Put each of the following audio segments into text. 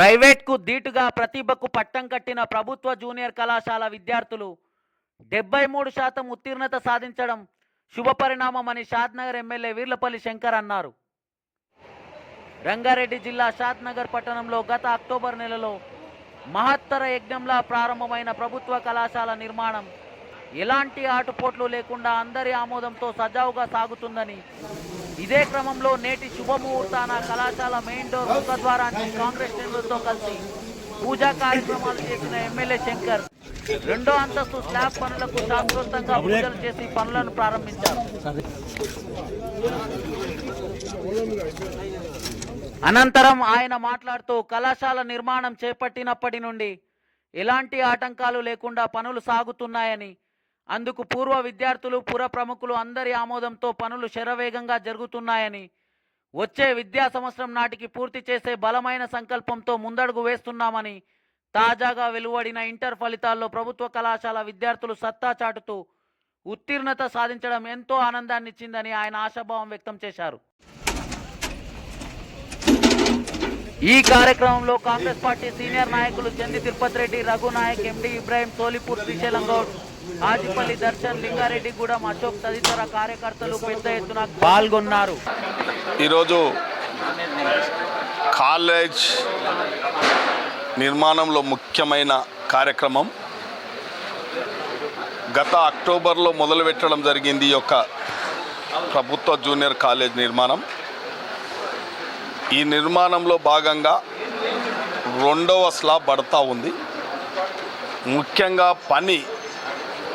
ప్రైవేట్కు ధీటుగా ప్రతిభకు పట్టం కట్టిన ప్రభుత్వ జూనియర్ కళాశాల విద్యార్థులు డెబ్బై మూడు శాతం ఉత్తీర్ణత సాధించడం శుభపరిణామమని షాద్నగర్ ఎమ్మెల్యే వీర్లపల్లి శంకర్ అన్నారు. రంగారెడ్డి జిల్లా షాద్నగర్ పట్టణంలో గత అక్టోబర్ నెలలో మహత్తర యజ్ఞంలా ప్రారంభమైన ప్రభుత్వ కళాశాల నిర్మాణం ఎలాంటి ఆటుపోట్లు లేకుండా అందరి ఆమోదంతో సజావుగా సాగుతుందని ఇదే క్రమంలో నేటి శుభముహూర్తాన కళాశాల మెయిన్ డోర్ ముఖద్వారాన్ని కాంగ్రెస్ శ్రేణులతో కలిసి పూజా కార్యక్రమాలు చేసిన ఎమ్మెల్యే శంకర్. రెండో అంతస్తు స్లాబ్ పనులకు శాస్త్రోక్తంగా పూజలు చేసి పనులను ప్రారంభించారు. అనంతరం ఆయన మాట్లాడుతూ కళాశాల నిర్మాణం చేపట్టినప్పటి నుండి ఎలాంటి ఆటంకాలు లేకుండా పనులు సాగుతున్నాయని అందుకు పూర్వ విద్యార్థులు పుర ప్రముఖులు అందరి ఆమోదంతో పనులు శరవేగంగా జరుగుతున్నాయని వచ్చే విద్యా సంవత్సరం నాటికి పూర్తి చేసే బలమైన సంకల్పంతో ముందడుగు వేస్తున్నామని తాజాగా వెలువడిన ఇంటర్ ఫలితాల్లో ప్రభుత్వ కళాశాల విద్యార్థులు సత్తా చాటుతూ ఉత్తీర్ణత సాధించడం ఎంతో ఆనందాన్నిచ్చిందని ఆయన ఆశాభావం వ్యక్తం చేశారు. ఈ కార్యక్రమంలో కాంగ్రెస్ పార్టీ సీనియర్ నాయకులు చంది తిరుపతి రెడ్డి రఘునాయక్ ఎండి ఇబ్రాహీం సోలిపూర్ శ్రీశైలం గౌడ్ ఆజిపల్లి దర్శన్ లింగారెడ్డి గూడెం అశోక్ తదితర కార్యకర్తలు పెద్ద ఎత్తున పాల్గొన్నారు. ఈరోజు కాలేజ్ నిర్మాణంలో ముఖ్యమైన కార్యక్రమం. గత అక్టోబర్లో మొదలుపెట్టడం జరిగింది ఈ యొక్క ప్రభుత్వ జూనియర్ కాలేజ్ నిర్మాణం. ఈ నిర్మాణంలో భాగంగా రెండవ స్లాబ్ పడతా ఉంది. ముఖ్యంగా పని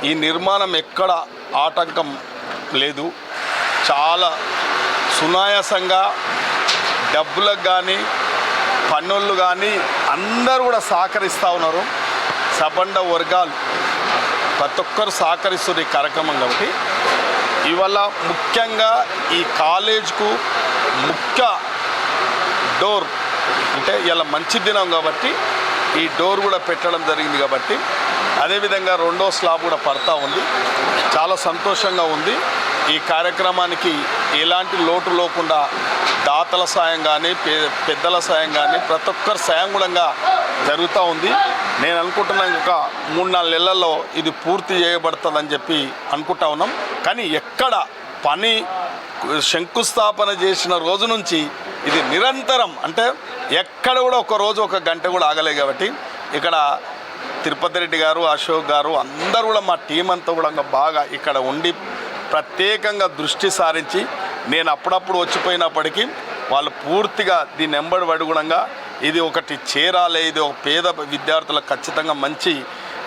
ఈ నిర్మాణం ఎక్కడ ఆటంకం లేదు. చాలా సునాయాసంగా డబ్బులకు కానీ పన్నులు కానీ అందరూ కూడా సహకరిస్తూ ఉన్నారు. సబండ వర్గాలు ప్రతి ఒక్కరు సహకరిస్తుంది ఈ కార్యక్రమం కాబట్టి. ఇవాళ ముఖ్యంగా ఈ కాలేజ్కు ముఖ్య డోర్ అంటే ఇలా మంచి దినం కాబట్టి ఈ డోర్ కూడా పెట్టడం జరిగింది కాబట్టి అదేవిధంగా రెండో స్లాబ్ కూడా పడతా ఉంది. చాలా సంతోషంగా ఉంది. ఈ కార్యక్రమానికి ఎలాంటి లోటు లేకుండా దాతల సాయం కానీ పే- పెద్దల సాయం కానీ ప్రతి ఒక్కరి సాయం కూడా జరుగుతూ ఉంది. నేను అనుకుంటున్నా ఒక మూడు నాలుగు నెలల్లో ఇది పూర్తి చేయబడుతుందని చెప్పి అనుకుంటా ఉన్నాం. కానీ ఎక్కడ పని శంకుస్థాపన చేసిన రోజు నుంచి ఇది నిరంతరం. అంటే ఎక్కడ కూడా ఒక రోజు ఒక గంట కూడా ఆగలేదు కాబట్టి ఇక్కడ తిరుపతి రెడ్డి గారు అశోక్ గారు అందరూ కూడా మా టీం అంతా కూడా బాగా ఇక్కడ ఉండి ప్రత్యేకంగా దృష్టి సారించి నేను అప్పుడప్పుడు వచ్చిపోయినప్పటికీ వాళ్ళు పూర్తిగా దీని ఎంబడి అడుగుణంగా ఇది ఒకటి చేరాలి ఇది ఒక పేద విద్యార్థులకు ఖచ్చితంగా మంచి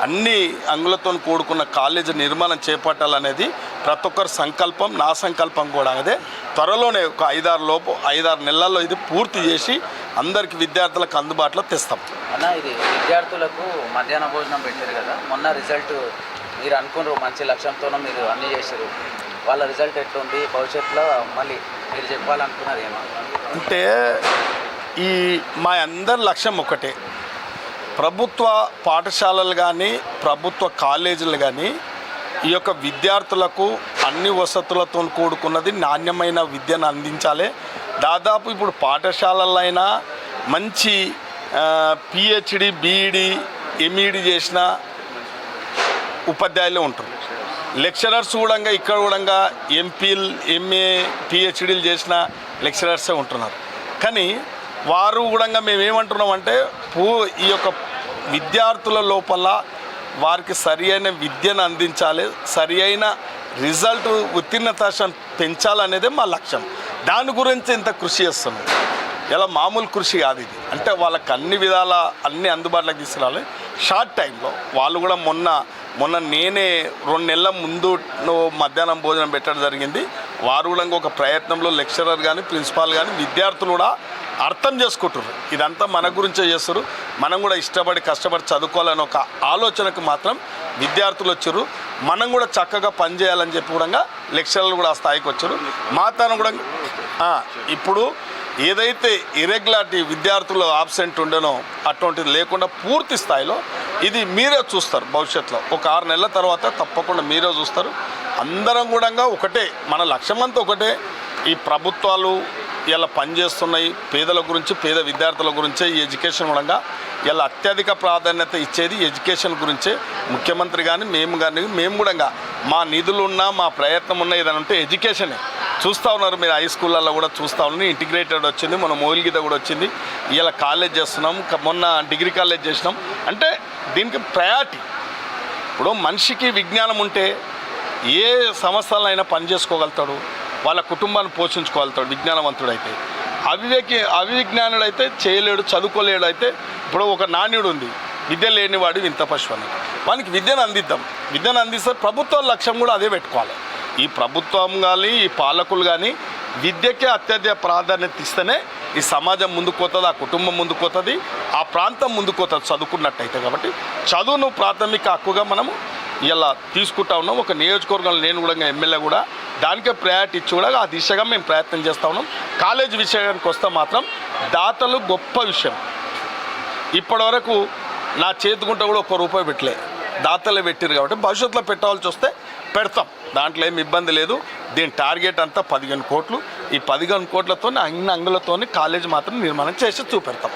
అన్ని అంగులతో కూడుకున్న కాలేజీ నిర్మాణం చేపట్టాలనేది ప్రతి ఒక్కరి సంకల్పం నా సంకల్పం కూడా అదే. త్వరలోనే ఒక ఐదారు లోపు ఐదారు నెలల్లో ఇది పూర్తి చేసి అందరికి విద్యార్థులకు అందుబాటులో తెస్తాం. అన్న ఇది విద్యార్థులకు మధ్యాహ్న భోజనం పెట్టారు కదా మొన్న రిజల్ట్ మీరు అనుకున్నారు మంచి లక్ష్యంతో మీరు అన్నీ చేశారు. వాళ్ళ రిజల్ట్ ఎట్లుంది భవిష్యత్తులో మళ్ళీ మీరు చెప్పాలనుకున్నారు ఏమో. అంటే ఈ మా అందరి లక్ష్యం ఒకటే. ప్రభుత్వ పాఠశాలలు కానీ ప్రభుత్వ కాలేజీలు కానీ ఈ యొక్క విద్యార్థులకు అన్ని వసతులతో కూడుకున్నది నాణ్యమైన విద్యను అందించాలి. దాదాపు ఇప్పుడు పాఠశాలలైనా మంచి పిహెచ్డి బీఈడి ఎంఈడి చేసిన ఉపాధ్యాయులు ఉంటారు. లెక్చరర్స్ కూడా ఇక్కడ కూడా ఎంపీల్ ఎంఏ పిహెచ్డీలు చేసిన లెక్చరర్సే ఉంటున్నారు. కానీ వారు కూడా మేము ఏమంటున్నామంటే పూ ఈ యొక్క విద్యార్థుల లోపల వారికి సరి అయిన విద్యను అందించాలి సరి అయిన రిజల్ట్ ఉత్తీర్ణత పెంచాలనేదే మా లక్ష్యం. దాని గురించి ఇంత కృషి చేస్తున్నాం. ఇలా మామూలు కృషి కాదు ఇది. అంటే వాళ్ళకి అన్ని విధాల అన్ని అందుబాటులోకి తీసుకురావాలి షార్ట్ టైంలో వాళ్ళు కూడా మొన్న మొన్న నేనే రెండు నెలల ముందు మధ్యాహ్నం భోజనం పెట్టడం జరిగింది. వారు కూడా ఒక ప్రయత్నంలో లెక్చరర్ కానీ ప్రిన్సిపాల్ కానీ విద్యార్థులు కూడా అర్థం చేసుకుంటారు ఇదంతా మన గురించే చేస్తారు మనం కూడా ఇష్టపడి కష్టపడి చదువుకోవాలని ఒక ఆలోచనకు మాత్రం విద్యార్థులు వచ్చారు. మనం కూడా చక్కగా పనిచేయాలని చెప్పి కూడా లెక్చరర్లు కూడా ఆ స్థాయికి వచ్చారు. మా తను కూడా ఇప్పుడు ఏదైతే ఇరెగ్యులారిటీ విద్యార్థులు ఆబ్సెంట్ ఉండేనో అటువంటిది లేకుండా పూర్తి స్థాయిలో ఇది మీరే చూస్తారు భవిష్యత్తులో. ఒక ఆరు నెలల తర్వాత తప్పకుండా మీరే చూస్తారు. అందరం కూడా ఒకటే మన లక్ష్యం అంతా ఒకటే. ఈ ప్రభుత్వాలు ఇలా పనిచేస్తున్నాయి పేదల గురించి పేద విద్యార్థుల గురించే ఈ ఎడ్యుకేషన్ మూలంగా ఇలా అత్యధిక ప్రాధాన్యత ఇచ్చేది ఎడ్యుకేషన్ గురించే. ముఖ్యమంత్రి కానీ మేము కానీ మేము కూడా మా నిధులు ఉన్నా మా ప్రయత్నం ఉన్నా ఏదైనా ఉంటే ఎడ్యుకేషనే. చూస్తూ ఉన్నారు మీరు హై స్కూళ్ళల్లో కూడా చూస్తూ ఉన్నారు. ఇంటిగ్రేటెడ్ వచ్చింది మన మోయిల్గీత కూడా వచ్చింది. ఇలా కాలేజ్ చేస్తున్నాం మొన్న డిగ్రీ కాలేజ్ చేసినాం. అంటే దీనికి ప్రయారిటీ. ఇప్పుడు మనిషికి విజ్ఞానం ఉంటే ఏ సంస్థలైనా పని చేసుకోగలుగుతాడు. వాళ్ళ కుటుంబాన్ని పోషించుకోగలుగుతాడు విజ్ఞానవంతుడైతే. అవివేకి అవిజ్ఞానుడైతే చేయలేడు చదువుకోలేడు అయితే ఇప్పుడు ఒక నాణ్యుడు ఉంది. విద్య లేనివాడు వింత పశువు అని వానికి విద్యను అందిద్దాం. విద్యను అందిస్తే ప్రభుత్వ లక్ష్యం కూడా అదే పెట్టుకోవాలి. ఈ ప్రభుత్వం కానీ ఈ పాలకులు కానీ విద్యకే అత్యధిక ప్రాధాన్యత ఇస్తేనే ఈ సమాజం ముందుకు పోతుంది ఆ కుటుంబం ముందుకు ఆ ప్రాంతం ముందుకు పోతుంది చదువుకున్నట్టయితే కాబట్టి చదువును ప్రాథమిక హక్కుగా మనము ఇలా తీసుకుంటా ఉన్నాం. ఒక నియోజకవర్గంలో నేను కూడా ఎమ్మెల్యే కూడా దానికే ప్రయారిటీ ఇచ్చి కూడా ఆ దిశగా మేము ప్రయత్నం చేస్తూ ఉన్నాం. కాలేజ్ విషయానికి వస్తే మాత్రం దాతలు గొప్ప విషయం. ఇప్పటివరకు నా చేతికుంట కూడా ఒక్క రూపాయి పెట్టలే. దాతలే పెట్టారు కాబట్టి భవిష్యత్తులో పెట్టాల్సి వస్తే పెడతాం. దాంట్లో ఏమి ఇబ్బంది లేదు. దీని టార్గెట్ అంతా పదిహేను కోట్లు. ఈ పదిహేను కోట్లతో అన్ని అంగులతో కాలేజ్ మాత్రం నిర్మాణం చేసి చూపెడతాం.